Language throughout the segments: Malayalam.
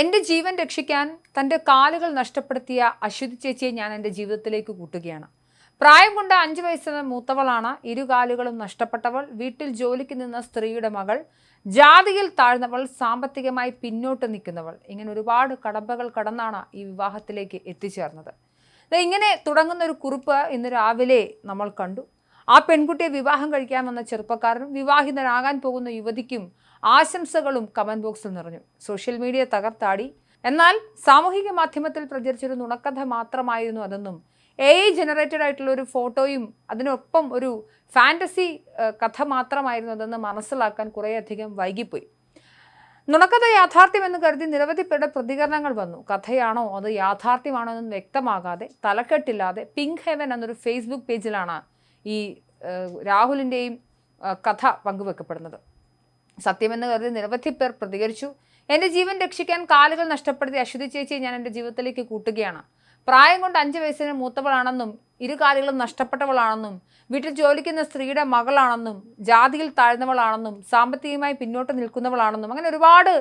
എന്റെ ജീവൻ രക്ഷിക്കാൻ തന്റെ കാലുകൾ നഷ്ടപ്പെടുത്തിയ അശ്വതി ചേച്ചിയെ ഞാൻ എന്റെ ജീവിതത്തിലേക്ക് കൂട്ടുകയാണ്. പ്രായം കൊണ്ട് അഞ്ച് വയസ്സിന് മൂത്തവളാണ്. ഇരുകാലുകളും നഷ്ടപ്പെട്ടവൾ. വീട്ടിൽ ജോലിക്ക് നിന്ന സ്ത്രീയുടെ മകൾ. ജാതിയിൽ താഴ്ന്നവൾ. സാമ്പത്തികമായി പിന്നോട്ട് നിൽക്കുന്നവൾ. ഇങ്ങനെ ഒരുപാട് കടമ്പകൾ കടന്നാണ് ഈ വിവാഹത്തിലേക്ക് എത്തിച്ചേർന്നത്. ഇങ്ങനെ തുടങ്ങുന്ന ഒരു കുറിപ്പ് ഇന്ന് രാവിലെ നമ്മൾ കണ്ടു. ആ പെൺകുട്ടിയെ വിവാഹം കഴിക്കാൻ വന്ന ചെറുപ്പക്കാരനും വിവാഹിതനാകാൻ പോകുന്ന യുവതിക്കും ആശംസകളും കമന്റ് ബോക്സിൽ നിറഞ്ഞു. സോഷ്യൽ മീഡിയ തകർത്താടി. എന്നാൽ സാമൂഹിക മാധ്യമത്തിൽ പ്രചരിച്ചൊരു നുണക്കഥ മാത്രമായിരുന്നു അതെന്നും എ ഐ ജനറേറ്റഡ് ആയിട്ടുള്ള ഒരു ഫോട്ടോയും അതിനൊപ്പം ഒരു ഫാന്റസി കഥ മാത്രമായിരുന്നു അതെന്ന് മനസ്സിലാക്കാൻ കുറേയധികം വൈകിപ്പോയി. നുണക്കഥ യാഥാർത്ഥ്യമെന്ന് കരുതി നിരവധി പേരുടെ പ്രതികരണങ്ങൾ വന്നു. കഥയാണോ അത് യാഥാർത്ഥ്യമാണോ എന്ന് വ്യക്തമാകാതെ തലക്കെട്ടില്ലാതെ പിങ്ക് ഹെവൻ എന്നൊരു ഫേസ്ബുക്ക് പേജിലാണ് ഈ രാഹുലിന്റെയും കഥ പങ്കുവെക്കപ്പെടുന്നത്. സത്യമെന്ന് കരുതി നിരവധി പേർ പ്രതികരിച്ചു. എന്റെ ജീവൻ രക്ഷിക്കാൻ കാലുകൾ നഷ്ടപ്പെടുത്തിയ അശ്വതി ചേച്ചിയെ ഞാൻ എന്റെ ജീവിതത്തിലേക്ക് കൂട്ടുകയാണ്. പ്രായം കൊണ്ട് അഞ്ച് വയസ്സിന് മൂത്തവളാണെന്നും ഇരു കാലുകളും നഷ്ടപ്പെട്ടവളാണെന്നും വീട്ടിൽ ജോലിക്കുന്ന സ്ത്രീയുടെ മകളാണെന്നും ജാതിയിൽ താഴ്ന്നവളാണെന്നും സാമ്പത്തികമായി പിന്നോട്ട് നിൽക്കുന്നവളാണെന്നും അങ്ങനെ ഒരുപാട്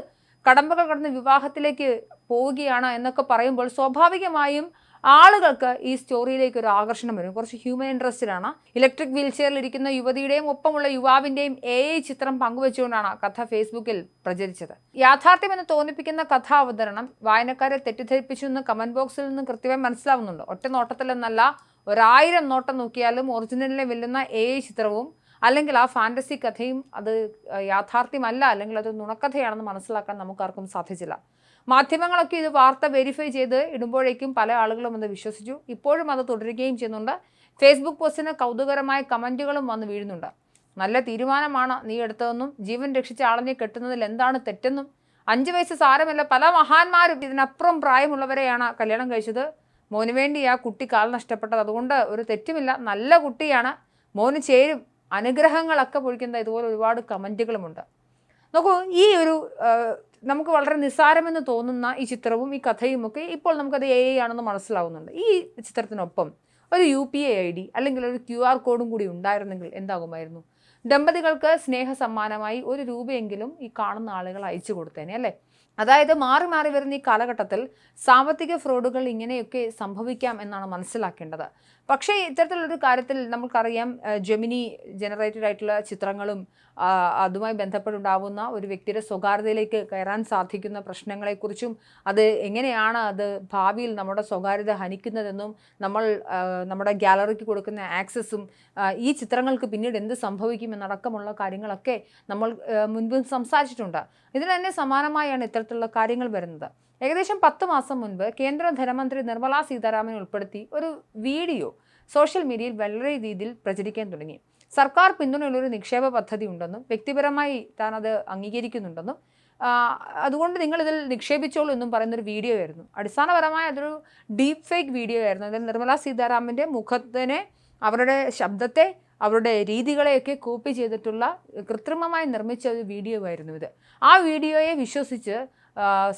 കടമ്പകൾ കടന്ന് വിവാഹത്തിലേക്ക് പോവുകയാണ് എന്നൊക്കെ പറയുമ്പോൾ സ്വാഭാവികമായും ആളുകൾക്ക് ഈ സ്റ്റോറിയിലേക്ക് ഒരു ആകർഷണം വരും. കുറച്ച് ഹ്യൂമൻ ഇൻട്രസ്റ്റഡ് ആണ് ഇലക്ട്രിക് വീൽ ചെയറിൽ ഇരിക്കുന്ന യുവതിയുടെയും ഒപ്പമുള്ള യുവാവിന്റെയും എ ഐ ചിത്രം പങ്കുവെച്ചുകൊണ്ടാണ് കഥ ഫേസ്ബുക്കിൽ പ്രചരിച്ചത്. യാഥാർത്ഥ്യമെന്ന് തോന്നിപ്പിക്കുന്ന കഥാ അവതരണം വായനക്കാരെ തെറ്റിദ്ധരിപ്പിച്ചു എന്ന് കമന്റ് ബോക്സിൽ നിന്ന് കൃത്യമായി മനസ്സിലാവുന്നുണ്ട്. ഒറ്റ നോട്ടത്തിലെന്നല്ല ഒരായിരം നോട്ടം നോക്കിയാലും ഒറിജിനലിനെ വെല്ലുന്ന എ ഐ ചിത്രവും അല്ലെങ്കിൽ ആ ഫാന്റസി കഥയും അത് യാഥാർത്ഥ്യമല്ല അല്ലെങ്കിൽ അത് നുണക്കഥയാണെന്ന് മനസ്സിലാക്കാൻ നമുക്കാർക്കും സാധിച്ചില്ല. മാധ്യമങ്ങളൊക്കെ ഇത് വാർത്ത വെരിഫൈ ചെയ്ത് ഇടുമ്പോഴേക്കും പല ആളുകളും അത് വിശ്വസിച്ചു. ഇപ്പോഴും അത് തുടരുകയും ചെയ്യുന്നുണ്ട്. ഫേസ്ബുക്ക് പോസ്റ്റിന് കൗതുകരമായ കമന്റുകളും വന്ന് വീഴുന്നുണ്ട്. നല്ല തീരുമാനമാണ് നീ എടുത്തതെന്നും ജീവൻ രക്ഷിച്ച ആളിനെ കെട്ടുന്നതിൽ എന്താണ് തെറ്റെന്നും. അഞ്ച് വയസ്സ് സാരമല്ല പല മഹാന്മാരും ഇതിനപ്പുറം പ്രായമുള്ളവരെയാണ് കല്യാണം കഴിച്ചത്. മോന് വേണ്ടി ആ കുട്ടി കാൽ നഷ്ടപ്പെട്ടത്. അതുകൊണ്ട് ഒരു തെറ്റുമില്ല നല്ല കുട്ടിയാണ്. മോന് ചേരും. അനുഗ്രഹങ്ങളൊക്കെ പൊഴിക്കുന്ന ഇതുപോലെ ഒരുപാട് കമന്റുകളുമുണ്ട് നോക്കൂ ഈ ഒരു നമുക്ക് വളരെ നിസ്സാരമെന്ന് തോന്നുന്ന ഈ ചിത്രവും ഈ കഥയും ഒക്കെ ഇപ്പോൾ നമുക്കത് എ ഐ ആണെന്ന് മനസ്സിലാവുന്നുണ്ട്. ഈ ചിത്രത്തിനൊപ്പം ഒരു U P I I D അല്ലെങ്കിൽ ഒരു ക്യു ആർ കോഡും കൂടി ഉണ്ടായിരുന്നെങ്കിൽ എന്താകുമായിരുന്നു? ദമ്പതികൾക്ക് സ്നേഹ സമ്മാനമായി ഒരു രൂപയെങ്കിലും ഈ കാണുന്ന ആളുകൾ അയച്ചു കൊടുത്തേനെ അല്ലേ? അതായത് മാറി മാറി വരുന്ന ഈ കാലഘട്ടത്തിൽ സാമ്പത്തിക ഫ്രോഡുകൾ ഇങ്ങനെയൊക്കെ സംഭവിക്കാം എന്നാണ് മനസ്സിലാക്കേണ്ടത്. പക്ഷേ ഇത്തരത്തിലൊരു കാര്യത്തിൽ നമുക്കറിയാം ജെമിനി ജനറേറ്റഡ് ആയിട്ടുള്ള ചിത്രങ്ങളും അതുമായി ബന്ധപ്പെട്ടുണ്ടാവുന്ന ഒരു വ്യക്തിയുടെ സ്വകാര്യതയിലേക്ക് കയറാൻ സാധിക്കുന്ന പ്രശ്നങ്ങളെക്കുറിച്ചും അത് എങ്ങനെയാണ് അത് ഭാവിയിൽ നമ്മുടെ സ്വകാര്യത ഹനിക്കുന്നതെന്നും നമ്മൾ നമ്മുടെ ഗാലറിക്ക് കൊടുക്കുന്ന ആക്സസും ഈ ചിത്രങ്ങൾക്ക് പിന്നീട് എന്ത് സംഭവിക്കും സംഭവിക്കുമെന്നടക്കമുള്ള കാര്യങ്ങളൊക്കെ നമ്മൾ മുൻപ് സംസാരിച്ചിട്ടുണ്ട്. ഇതിന് തന്നെ സമാനമായാണ് ഇത്തരത്തിലുള്ള കാര്യങ്ങൾ വരുന്നത്. ഏകദേശം പത്ത് മാസം മുൻപ് കേന്ദ്ര ധനമന്ത്രി നിർമ്മലാ സീതാരാമൻ ഉൾപ്പെടുത്തി ഒരു വീഡിയോ സോഷ്യൽ മീഡിയയിൽ വളരെ രീതിയിൽ പ്രചരിക്കാൻ തുടങ്ങി. സർക്കാർ പിന്തുണയുള്ള ഒരു നിക്ഷേപ പദ്ധതി ഉണ്ടെന്നും വ്യക്തിപരമായി താൻ അത് അംഗീകരിക്കുന്നുണ്ടെന്നും അതുകൊണ്ട് നിങ്ങൾ ഇതിൽ നിക്ഷേപിച്ചോളൂ എന്നും പറയുന്നൊരു വീഡിയോ ആയിരുന്നു അടിസ്ഥാനപരമായ അതൊരു ഡീപ്പ് ഫേക്ക് വീഡിയോ ആയിരുന്നു അതിൽ നിർമ്മലാ സീതാരാമന്റെ മുഖത്തിനെ അവരുടെ ശബ്ദത്തെ അവരുടെ രീതികളെയൊക്കെ കോപ്പി ചെയ്തിട്ടുള്ള കൃത്രിമമായി നിർമ്മിച്ച ഒരു വീഡിയോ ആയിരുന്നു ഇത്. ആ വീഡിയോയെ വിശ്വസിച്ച്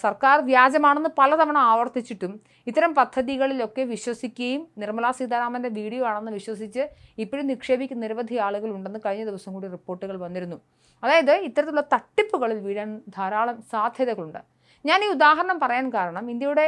സർക്കാർ വ്യാജമാണെന്ന് പലതവണ ആവർത്തിച്ചിട്ടും ഇത്തരം പദ്ധതികളിലൊക്കെ വിശ്വസിക്കുകയും നിർമ്മലാ സീതാരാമന്റെ വീഡിയോ ആണെന്ന് വിശ്വസിച്ച് ഇപ്പോഴും നിക്ഷേപിക്കുന്ന നിരവധി ആളുകൾ ഉണ്ടെന്ന് കഴിഞ്ഞ ദിവസം കൂടി റിപ്പോർട്ടുകൾ വന്നിരുന്നു. അതായത് ഇത്തരത്തിലുള്ള തട്ടിപ്പുകളിൽ വീഴാൻ ധാരാളം സാധ്യതകളുണ്ട്. ഞാൻ ഈ ഉദാഹരണം പറയാൻ കാരണം ഇന്ത്യയുടെ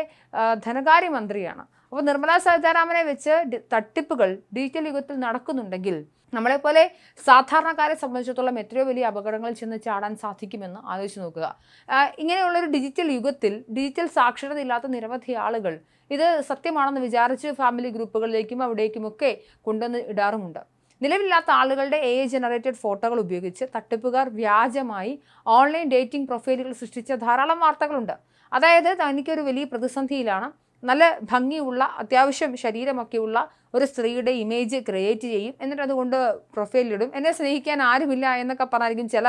ധനകാര്യമന്ത്രിയാണ്. അപ്പോൾ നിർമ്മല സീതാരാമനെ വെച്ച് തട്ടിപ്പുകൾ ഡിജിറ്റൽ യുഗത്തിൽ നടക്കുന്നുണ്ടെങ്കിൽ നമ്മളെപ്പോലെ സാധാരണക്കാരെ സംബന്ധിച്ചിടത്തോളം എത്രയോ വലിയ അപകടങ്ങളിൽ ചെന്ന് ചാടാൻ സാധിക്കുമെന്ന് ആലോചിച്ച് നോക്കുക. ഇങ്ങനെയുള്ള ഇങ്ങനെയുള്ളൊരു ഡിജിറ്റൽ യുഗത്തിൽ ഡിജിറ്റൽ സാക്ഷരത ഇല്ലാത്ത നിരവധി ആളുകൾ ഇത് സത്യമാണെന്ന് വിചാരിച്ച് ഫാമിലി ഗ്രൂപ്പുകളിലേക്കും അവിടേക്കുമൊക്കെ കൊണ്ടുവന്ന് ഇടാറുമുണ്ട്. നിലവില്ലാത്ത ആളുകളുടെ എ ജനറേറ്റഡ് ഫോട്ടോകൾ ഉപയോഗിച്ച് തട്ടിപ്പുകാർ വ്യാജമായി ഓൺലൈൻ ഡേറ്റിംഗ് പ്രൊഫൈലുകൾ സൃഷ്ടിച്ച ധാരാളം വാർത്തകളുണ്ട്. അതായത് തനിക്കൊരു വലിയ പ്രതിസന്ധിയിലാണ് നല്ല ഭംഗിയുള്ള അത്യാവശ്യം ശരീരമൊക്കെയുള്ള ഒരു സ്ത്രീയുടെ ഇമേജ് ക്രിയേറ്റ് ചെയ്യും. എന്നിട്ട് അതുകൊണ്ട് പ്രൊഫൈലിടും എന്നെ സ്നേഹിക്കാൻ ആരുമില്ല എന്നൊക്കെ പറഞ്ഞായിരിക്കും ചില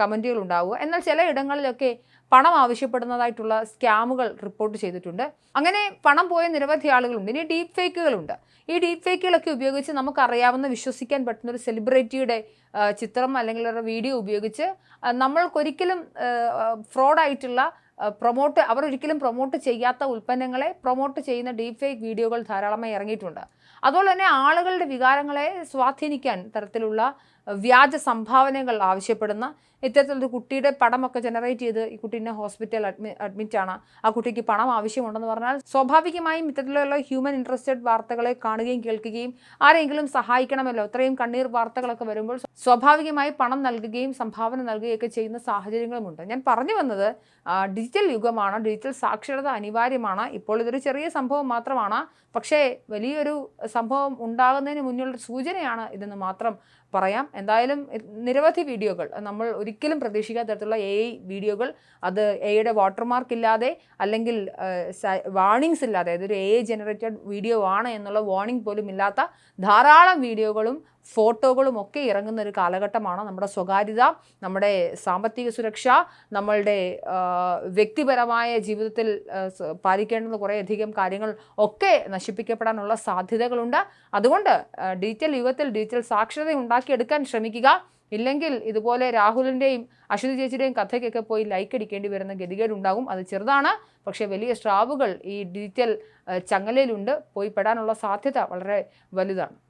കമന്റുകൾ ഉണ്ടാവുക. എന്നാൽ ചില ഇടങ്ങളിലൊക്കെ പണം ആവശ്യപ്പെടുന്നതായിട്ടുള്ള സ്കാമുകൾ റിപ്പോർട്ട് ചെയ്തിട്ടുണ്ട്. അങ്ങനെ പണം പോയ നിരവധി ആളുകളുണ്ട്. ഇനി ഡീപ് ഫേക്കുകളുണ്ട് ഈ ഡീപ് ഫേക്കുകളൊക്കെ ഉപയോഗിച്ച് നമുക്കറിയാവുന്ന വിശ്വസിക്കാൻ പറ്റുന്ന ഒരു സെലിബ്രിറ്റിയുടെ ചിത്രം അല്ലെങ്കിൽ ഒരു വീഡിയോ ഉപയോഗിച്ച് നമ്മൾക്കൊരിക്കലും ഫ്രോഡായിട്ടുള്ള പ്രൊമോട്ട് അവർ ഒരിക്കലും പ്രൊമോട്ട് ചെയ്യാത്ത ഉൽപ്പന്നങ്ങളെ പ്രൊമോട്ട് ചെയ്യുന്ന ഡീപ് ഫേക്ക് വീഡിയോകൾ ധാരാളമായി ഇറങ്ങിയിട്ടുണ്ട്. അതുപോലെ തന്നെ ആളുകളുടെ വികാരങ്ങളെ സ്വാധീനിക്കാൻ തരത്തിലുള്ള വ്യാജ സംഭാവനകൾ ആവശ്യപ്പെടുന്ന ഇത്തരത്തിലൊരു കുട്ടിയുടെ പടമൊക്കെ ജനറേറ്റ് ചെയ്ത് ഈ കുട്ടീനെ ഹോസ്പിറ്റൽ അഡ്മി അഡ്മിറ്റാണ് ആ കുട്ടിക്ക് പണം ആവശ്യമുണ്ടെന്ന് പറഞ്ഞാൽ സ്വാഭാവികമായും ഇത്തരത്തിലുള്ള ഹ്യൂമൻ ഇൻട്രസ്റ്റഡ് വാർത്തകളെ കാണുകയും കേൾക്കുകയും ആരെങ്കിലും സഹായിക്കണമല്ലോ. അത്രയും കണ്ണീർ വാർത്തകളൊക്കെ വരുമ്പോൾ സ്വാഭാവികമായി പണം നൽകുകയും സംഭാവന നൽകുകയൊക്കെ ചെയ്യുന്ന സാഹചര്യങ്ങളുമുണ്ട്. ഞാൻ പറഞ്ഞു വന്നത് ഡിജിറ്റൽ യുഗമാണ്. ഡിജിറ്റൽ സാക്ഷരത അനിവാര്യമാണ്. ഇപ്പോൾ ഇതൊരു ചെറിയ സംഭവം മാത്രമാണ്. പക്ഷേ വലിയൊരു സംഭവം ഉണ്ടാകുന്നതിന് മുന്നിലുള്ള സൂചനയാണ് ഇതെന്ന് മാത്രം പറയാം. എന്തായാലും നിരവധി വീഡിയോകൾ നമ്മൾ ഒരിക്കലും പ്രതീക്ഷിക്കാത്ത തരത്തിലുള്ള എ വീഡിയോകൾ അത് എയുടെ വാട്ടർമാർക്ക് ഇല്ലാതെ അല്ലെങ്കിൽ വാർണിങ്സ് ഇല്ലാതെ അതൊരു എ ജനറേറ്റഡ് വീഡിയോ ആണ് എന്നുള്ള വാർണിംഗ് പോലും ഇല്ലാത്ത ധാരാളം വീഡിയോകളും ഫോട്ടോകളും ഒക്കെ ഇറങ്ങുന്ന ഒരു കാലഘട്ടമാണ് നമ്മുടെ സ്വകാര്യത നമ്മുടെ സാമ്പത്തിക സുരക്ഷ നമ്മളുടെ വ്യക്തിപരമായ ജീവിതത്തിൽ പാലിക്കേണ്ടുന്ന കുറേയധികം കാര്യങ്ങൾ ഒക്കെ നശിപ്പിക്കപ്പെടാനുള്ള സാധ്യതകളുണ്ട്. അതുകൊണ്ട് ഡിജിറ്റൽ യുഗത്തിൽ ഡിജിറ്റൽ സാക്ഷരത ഉണ്ടാക്കിയെടുക്കാൻ ശ്രമിക്കുക. ഇല്ലെങ്കിൽ ഇതുപോലെ രാഹുലിന്റെയും അശ്വതി ചേച്ചിയുടെയും കഥയ്ക്കൊക്കെ പോയി ലൈക്ക് അടിക്കേണ്ടി വരുന്ന ഗതികേടുണ്ടാകും. അത് ചെറുതാണ്. പക്ഷേ വലിയ സ്ട്രാവുകൾ ഈ ഡിജിറ്റൽ ചങ്ങലയിലുണ്ട്. പോയി പെടാനുള്ള സാധ്യത വളരെ വലുതാണ്.